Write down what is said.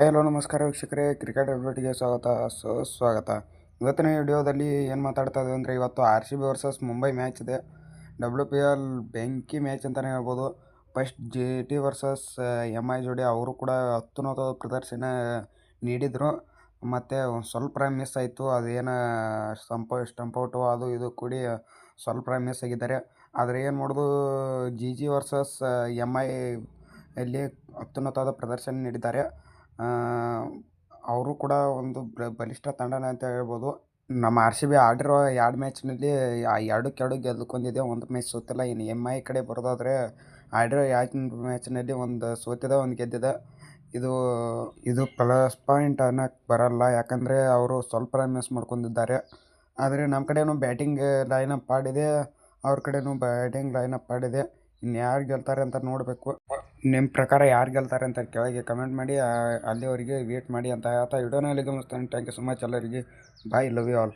Hello ನಮಸ್ಕಾರ ವೀಕ್ಷಕರೇ cricket ಅಪ್ಡೇಟ್ಗೆ ಸ್ವಾಗತ ಸುಸ್ವಾಗತ ಇವತ್ತಿನ ವಿಡಿಯೋದಲ್ಲಿ ಏನು ಮಾತಾಡ್ತಾ ಇದ್ದೀವಿ ಅಂದರೆ ಇವತ್ತು R C B versus Mumbai match ಇದೆ. ಡಬ್ಲ್ಯೂ ಪಿ ಎಲ್ ಬೆಂಕಿ ಮ್ಯಾಚ್ ಅಂತಲೇ ಹೇಳ್ಬೋದು. First J T versus M I ಜೋಡಿ ಅವರು ಕೂಡ ಅತ್ಯುನ್ನತ ಪ್ರದರ್ಶನ, ನೀಡಿದರು. ಮತ್ತು ಸ್ವಲ್ಪ ಮಿಸ್ ಆಯಿತು. ಅದೇನು ಸ್ಟಂಪ್ ಸ್ಟಂಪೌಟು ಅದು ಇದು ಕೂಡಿ ಸ್ವಲ್ಪ ಮಿಸ್ ಆಗಿದ್ದಾರೆ. ಆದರೆ ಏನು ಮಾಡೋದು G G versus M I ಅಲ್ಲಿ ಅತ್ಯುನ್ನತವಾದ ಪ್ರದರ್ಶನ ನೀಡಿದ್ದಾರೆ. ಅವರು ಕೂಡ ಒಂದು ಬಲಿಷ್ಠ ತಂಡನೇ ಅಂತ ಹೇಳ್ಬೋದು. ನಮ್ಮ ಆರ್ ಸಿ ಬಿ ಆಡಿರೋ ಎರಡು ಮ್ಯಾಚ್ನಲ್ಲಿ ಎರಡು ಎರಡು ಗೆದ್ದುಕೊಂಡಿದೆ. ಒಂದು ಮ್ಯಾಚ್ ಸೋತಿಲ್ಲ. ಇನ್ನು ಎಂ ಐ ಕಡೆ ಬರೋದಾದರೆ ಆಡಿರೋ ಎರಡು ಮ್ಯಾಚ್ನಲ್ಲಿ ಒಂದು ಸೋತಿದೆ, ಒಂದು ಗೆದ್ದಿದೆ. ಇದು ಇದು ಪ್ಲಸ್ ಪಾಯಿಂಟ್ ಅನ್ನೋಕ್ಕೆ ಬರಲ್ಲ. ಯಾಕಂದರೆ ಅವರು ಸ್ವಲ್ಪ ಮಿಸ್ ಮಾಡ್ಕೊಂಡಿದ್ದಾರೆ. ಆದರೆ ನಮ್ಮ ಕಡೆಯೂ ಬ್ಯಾಟಿಂಗ್ ಲೈನಪ್ ಆಡಿದೆ. ಅವ್ರ ಕಡೆಯೂ ಬ್ಯಾಟಿಂಗ್ ಲೈನಪ್ ಆಡಿದೆ. ಇನ್ನು ಯಾರು ಗೆಲ್ತಾರೆ ಅಂತ ನೋಡಬೇಕು. ನಿಮ್ಮ ಪ್ರಕಾರ ಯಾರು ಗೆಲ್ತಾರೆ ಅಂತ ಕೆಳಗೆ ಕಮೆಂಟ್ ಮಾಡಿ ಅಲ್ಲಿವರೆಗೆ ವೇಟ್ ಮಾಡಿ ಅಂತ ಹೇಳ್ತಾ ವಿಡಿಯೋನಲ್ಲಿ ಗಮನಿಸ್ತಾನೆ ಥ್ಯಾಂಕ್ ಯು ಸೊ ಮಚ್ ಎಲ್ಲರಿಗೆ. Bye love you all